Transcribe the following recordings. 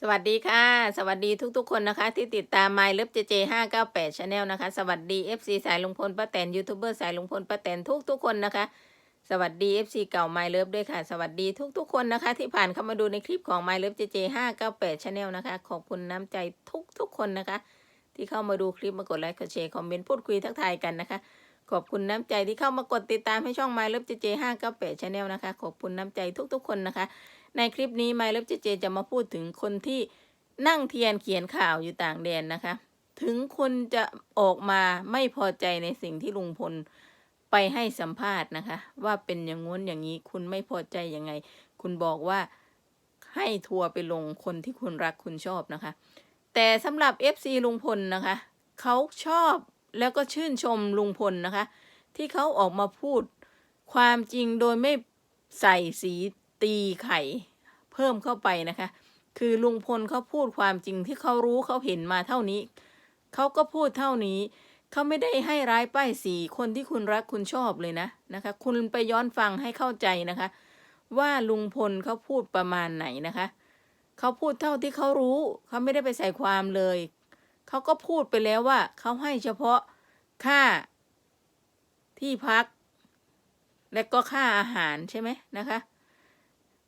สวัสดีค่ะ สวัสดีทุกๆ คนนะคะ ที่ติดตาม My Love JJ 598 Channel นลนะคะ สวัสดี FC สายลุงพลป้าแตนยูทูบเบอร์สายลุงพลป้าแตนทุกๆ คนนะคะ สวัสดี FC เก่า My Love ด้วยค่ะ สวัสดีทุกๆ คนนะคะ ที่ผ่านเข้ามาดูในคลิปของ My Love JJ 598 Channel นลนะคะ ขอบคุณน้ำใจทุกๆ คนนะคะ ที่เข้ามาดูคลิปมากดไลค์กดแชร์คอมเมนต์พูดคุยทักทายกันนะคะ ขอบคุณน้ำใจที่เข้ามากดติดตามให้ช่อง My Love JJ 598 Channel นะคะ ขอบคุณน้ำใจทุกๆ คนนะคะ ในคลิปนี้ My Love JJ จะมาพูดถึงคนที่นั่งเทียนเขียนข่าวอยู่ต่างแดนนะคะ ถึงคุณจะออกมาไม่พอใจในสิ่งที่ลุงพลไปให้สัมภาษณ์นะคะ ว่าเป็นอย่างงู้นอย่างนี้คุณไม่พอใจยังไง คุณบอกว่าให้ทัวร์ไปลงคนที่คุณรักคุณชอบนะคะ แต่สำหรับ FC ลุงพลนะคะ เขาชอบแล้วก็ชื่นชมลุงพลนะคะ ที่เขาออกมาพูดความจริงโดยไม่ใส่สี ตีไข่เพิ่มเข้าไปนะคะ คือลุงพลเขาพูดความจริงที่เขารู้เขาเห็นมาเท่านี้ เขาก็พูดเท่านี้ เขาไม่ได้ให้ร้ายป้ายสีคนที่คุณรักคุณชอบเลยนะนะคะ คุณไปย้อนฟังให้เข้าใจนะคะ ว่าลุงพลเขาพูดประมาณไหนนะคะ เขาพูดเท่าที่เขารู้ เขาไม่ได้ไปใส่ความเลย เขาก็พูดไปแล้วว่าเขาให้เฉพาะค่าที่พัก และก็ค่าอาหารใช่ไหมนะคะ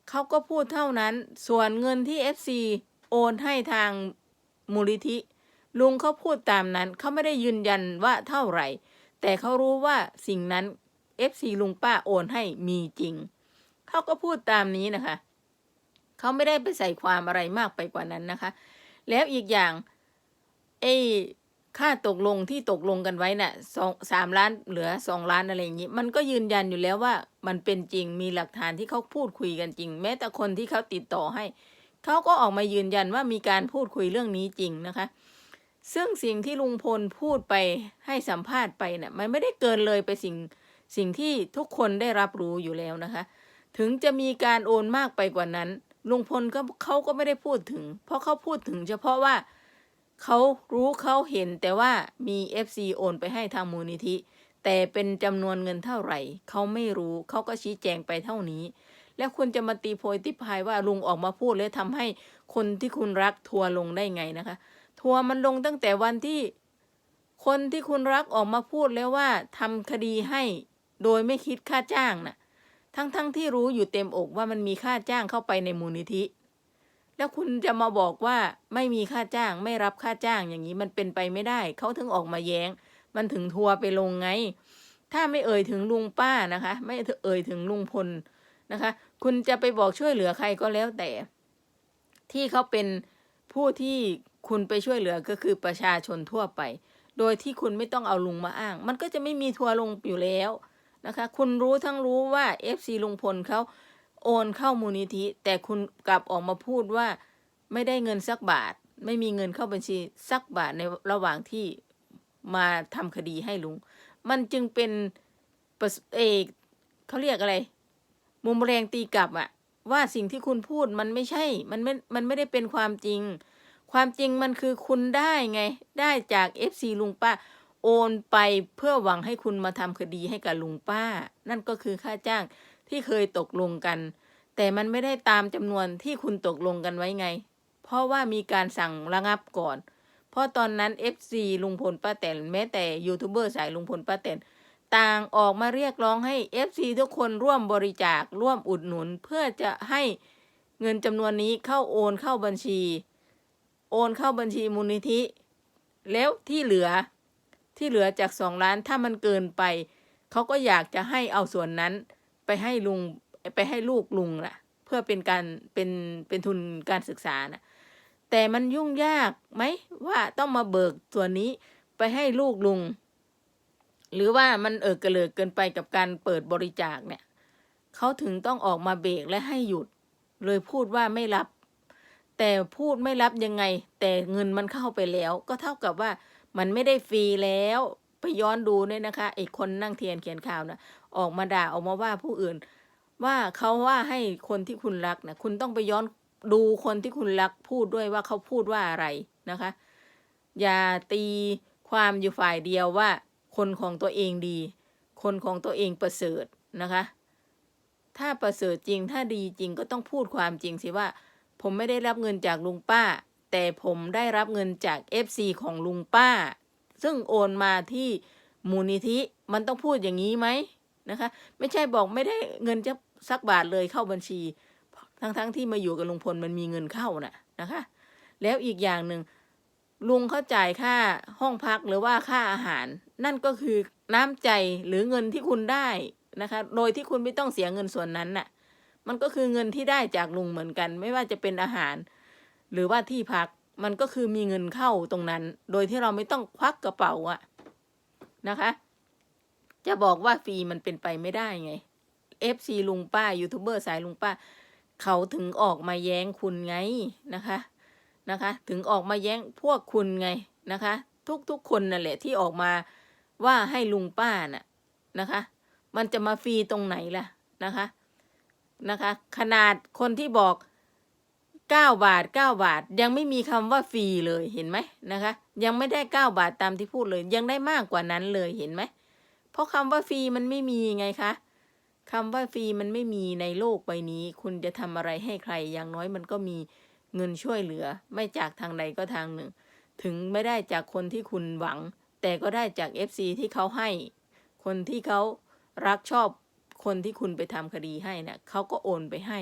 เขาก็พูดเท่านั้น ส่วนเงินที่ FC โอนให้ทางมูลิธิ ลุงเขาพูดตามนั้นเขาไม่ได้ยืนยันว่าเท่าไหร่ แต่เขารู้ว่าสิ่งนั้น FC ลุงป้าโอนให้มีจริง เขาก็พูดตามนี้นะคะ เขาไม่ได้ไปใส่ความอะไรมากไปกว่านั้นนะคะ แล้วอีกอย่างไอ้ ค่าตกลงที่ตกลงกันไว้น่ะสองสามล้านเหลือสองล้านอะไรอย่างนี้ มันก็ยืนยันอยู่แล้วว่ามันเป็นจริงมีหลักฐานที่เขาพูดคุยกันจริง แม้แต่คนที่เขาติดต่อให้ เขาก็ออกมายืนยันว่ามีการพูดคุยเรื่องนี้จริงนะคะ ซึ่งสิ่งที่ลุงพลพูดไปให้สัมภาษณ์ไปเนี่ยมันไม่ได้เกินเลยไปสิ่งสิ่งที่ทุกคนได้รับรู้อยู่แล้วนะคะ ถึงจะมีการโอนมากไปกว่านั้นลุงพลก็เขาก็ไม่ได้พูดถึง เพราะเขาพูดถึงเฉพาะว่า เขารู้เขาเห็นแต่ว่ามี FC โอนไปให้ทางมูลนิธิ แต่เป็นจำนวนเงินเท่าไหร่ เขาไม่รู้เขาก็ชี้แจงไปเท่านี้ แล้วคุณจะมาตีโพยตีพายว่าลุงออกมาพูดแล้วทำให้คนที่คุณรักทัวลงได้ไงนะคะ ทัวมันลงตั้งแต่วันที่คนที่คุณรักออกมาพูดแล้วว่าทำคดีให้โดยไม่คิดค่าจ้างน่ะ ทั้งๆทที่รู้อยู่เต็มอกว่ามันมีค่าจ้างเข้าไปในมูลนิธิ แล้วคุณจะมาบอกว่าไม่มีค่าจ้างไม่รับค่าจ้างอย่างนี้มันเป็นไปไม่ได้ เขาถึงออกมาแย้ง มันถึงทัวร์ไปลงไง ถ้าไม่เอ่ยถึงลุงป้านะคะ ไม่เอ่ยถึงลุงพลนะคะ คุณจะไปบอกช่วยเหลือใครก็แล้วแต่ ที่เขาเป็นผู้ที่คุณไปช่วยเหลือก็คือประชาชนทั่วไป โดยที่คุณไม่ต้องเอาลุงมาอ้าง มันก็จะไม่มีทัวร์ลงอยู่แล้วนะคะ คุณรู้ทั้งรู้ว่า FC ลุงพลเขา โอนเข้ามูลนิธิ แต่คุณกลับออกมาพูดว่าไม่ได้เงินสักบาท ไม่มีเงินเข้าบัญชีสักบาทในระหว่างที่มาทำคดีให้ลุง มันจึงเป็นปเอกเขาเรียกอะไร มุมแรงตีกลับอะว่าสิ่งที่คุณพูดมันไม่ใช่ มันไม่ มันไม่ได้เป็นความจริง ความจริงมันคือคุณได้ไง ได้จาก FC ลุงป้า โอนไปเพื่อหวังให้คุณมาทำคดีให้กับลุงป้า นั่นก็คือค่าจ้าง ที่เคยตกลงกัน แต่มันไม่ได้ตามจำนวนที่คุณตกลงกันไว้ไง เพราะว่ามีการสั่งระงับก่อน เพราะตอนนั้น FC ลุงพลป้าแตนแม้แต่ยูทูบเบอร์สายลุงพลป้าแตนต่างออกมาเรียกร้องให้ FC ทุกคนร่วมบริจาคร่วมอุดหนุน เพื่อจะให้เงินจำนวนนี้เข้าโอนเข้าบัญชี โอนเข้าบัญชีมูลนิธิ แล้วที่เหลือที่เหลือจากสองล้านถ้ามันเกินไป เขาก็อยากจะให้เอาส่วนนั้น ไปให้ลุงไปให้ลูกลุงล่ะ เพื่อเป็นการเป็นเป็นทุนการศึกษานะแต่มันยุ่งยากไหมว่าต้องมาเบิกส่วนนี้ไปให้ลูกลุง หรือว่ามันเออกระเลิกเกินไปกับการเปิดบริจาคเนี่ยเขาถึงต้องออกมาเบรกและให้หยุด เลยพูดว่าไม่รับ แต่พูดไม่รับยังไง แต่เงินมันเข้าไปแล้ว ก็เท่ากับว่ามันไม่ได้ฟรีแล้ว ไปย้อนดูเนี่ยนะคะไอ้คนนั่งเทียนเขียนข่าวนะ ออกมาด่าออกมาว่าผู้อื่น ว่าเขาว่าให้คนที่คุณรักนะคุณต้องไปย้อนดูคนที่คุณรักพูดด้วยว่าเขาพูดว่าอะไรนะคะ อย่าตีความอยู่ฝ่ายเดียวว่า คนของตัวเองดี คนของตัวเองประเสริฐนะคะ ถ้าประเสริฐจริงถ้าดีจริงก็ต้องพูดความจริงสิว่า ผมไม่ได้รับเงินจากลุงป้า แต่ผมได้รับเงินจาก FC ของลุงป้า ซึ่งโอนมาที่มูลนิธิมันต้องพูดอย่างนี้ไหม นะคะ ไม่ใช่บอกไม่ได้เงินจะสักบาทเลยเข้าบัญชี ทั้งๆทที่มาอยู่กับลุงพลมันมีเงินเข้าน่ะนะคะ แล้วอีกอย่างหนึ่งลุงเขาจ่ายค่าห้องพักหรือว่าค่าอาหาร นั่นก็คือน้ำใจหรือเงินที่คุณได้นะคะ โดยที่คุณไม่ต้องเสียเงินส่วนนั้นน่ะ มันก็คือเงินที่ได้จากลุงเหมือนกัน ไม่ว่าจะเป็นอาหาร หรือว่าที่พักมันก็คือมีเงินเข้าตรงนั้น โดยที่เราไม่ต้องควักกระเป๋าอะนะคะ จะบอกว่าฟรีมันเป็นไปไม่ได้ไง FC ลุงป้ายูทูบเบอร์สายลุงป้า เขาถึงออกมาแย้งคุณไงนะคะนะคะ ถึงออกมาแย้งพวกคุณไงนะคะ ทุกๆคนนั่นแหละที่ออกมาว่าให้ลุงป้าน่ะนะคะ มันจะมาฟรีตรงไหนล่ะนะคะนะคะ ขนาดคนที่บอกเก้าบาทเก้าบาท ยังไม่มีคำว่าฟรีเลยเห็นไหมนะคะ ยังไม่ได้เก้าบาทตามที่พูดเลย ยังได้มากกว่านั้นเลยเห็นไหม ราะคำว่าฟรีมันไม่มีไงคะคำว่าฟรีมันไม่มีในโลกใบนี้ คุณจะทำอะไรให้ใครอย่างน้อยมันก็มีเงินช่วยเหลือ ไม่จากทางใดก็ทางหนึ่ง ถึงไม่ได้จากคนที่คุณหวัง แต่ก็ได้จาก FC ที่เขาให้ คนที่เขารักชอบคนที่คุณไปทำคดีให้นะ่ะเขาก็โอนไปให้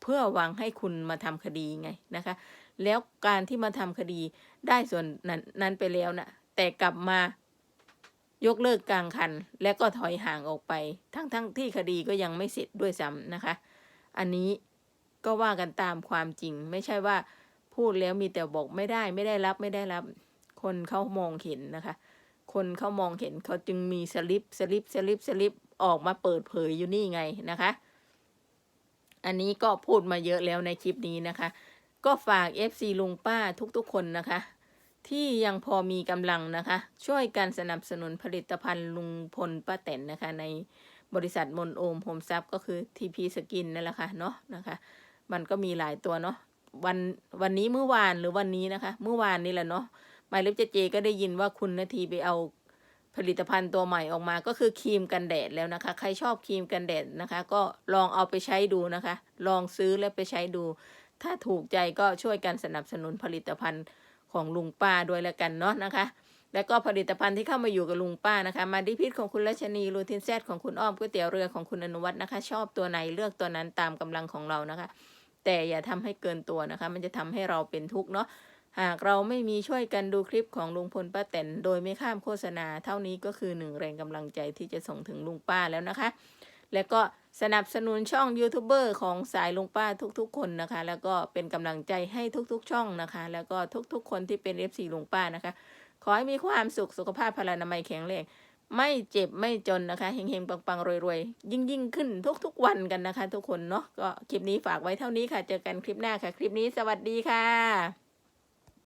เพื่อหวังให้คุณมาทำคดีไงนะคะ แล้วการที่มาทำคดีได้ส่วนนั้นนั้นไปแล้วนะ่ะแต่กลับมา ยกเลิกกลางคัน และก็ถอยห่างออกไป ทั้งทั้งที่คดีก็ยังไม่เสร็จด้วยซ้ำนะคะ อันนี้ก็ว่ากันตามความจริง ไม่ใช่ว่าพูดแล้วมีแต่บอกไม่ได้ไม่ได้รับไม่ได้รับ คนเขามองเห็นนะคะ คนเขามองเห็นเขาจึงมีสลิปสลิปสลิปสลิปออกมาเปิดเผยอยู่นี่ไงนะคะ อันนี้ก็พูดมาเยอะแล้วในคลิปนี้นะคะ ก็ฝาก FC ลุงป้าทุกๆคนนะคะ ที่ยังพอมีกำลังนะคะ ช่วยกันสนับสนุนผลิตภัณฑ์ลุงพลป้าแตนนะคะ ในบริษัทมนโอมโฮมซับก็คือ TP สกินนั่นแหละค่ะเนาะนะคะ มันก็มีหลายตัวเนาะวันวันนี้เมื่อวานหรือวันนี้นะคะ เมื่อวานนี่แหละเนาะหมายเล็บเจเจก็ได้ยินว่าคุณนาทีไปเอาผลิตภัณฑ์ตัวใหม่ออกมาก็คือครีมกันแดดแล้วนะคะ ใครชอบครีมกันแดดนะคะ ก็ลองเอาไปใช้ดูนะคะ ลองซื้อแล้วไปใช้ดู ถ้าถูกใจก็ช่วยกันสนับสนุนผลิตภัณฑ์ ของลุงป้าด้วยแล้วกันเนาะนะคะ แล้วก็ผลิตภัณฑ์ที่เข้ามาอยู่กับลุงป้านะคะ มาดิพิษของคุณรัชนีรูทินแซดของคุณอ้อมก๋วยเตี๋ยวเรือของคุณอนุวัฒน์นะคะ ชอบตัวไหนเลือกตัวนั้นตามกำลังของเรานะคะ แต่อย่าทำให้เกินตัวนะคะ มันจะทำให้เราเป็นทุกข์เนาะหากเราไม่มีช่วยกันดูคลิปของลุงพลป้าแตนโดยไม่ข้ามโฆษณา เท่านี้ก็คือหนึ่งแรงกำลังใจที่จะส่งถึงลุงป้าแล้วนะคะ แล้วก็สนับสนุนช่องยูทูบเบอร์ของสายลุงป้าทุกๆ คนนะคะ แล้วก็เป็นกำลังใจให้ทุกๆ ช่องนะคะ แล้วก็ทุกๆ คนที่เป็น FC ลุงป้านะคะ ขอให้มีความสุขสุขภาพพลานามัยแข็งแรงไม่เจ็บไม่จนนะคะเฮงๆปังๆรวยๆ ยิ่งยิ่งขึ้นทุกๆ วันกันนะคะ ทุกคนเนาะก็คลิปนี้ฝากไว้เท่านี้ค่ะ เจอกันคลิปหน้าค่ะ คลิปนี้สวัสดีค่ะ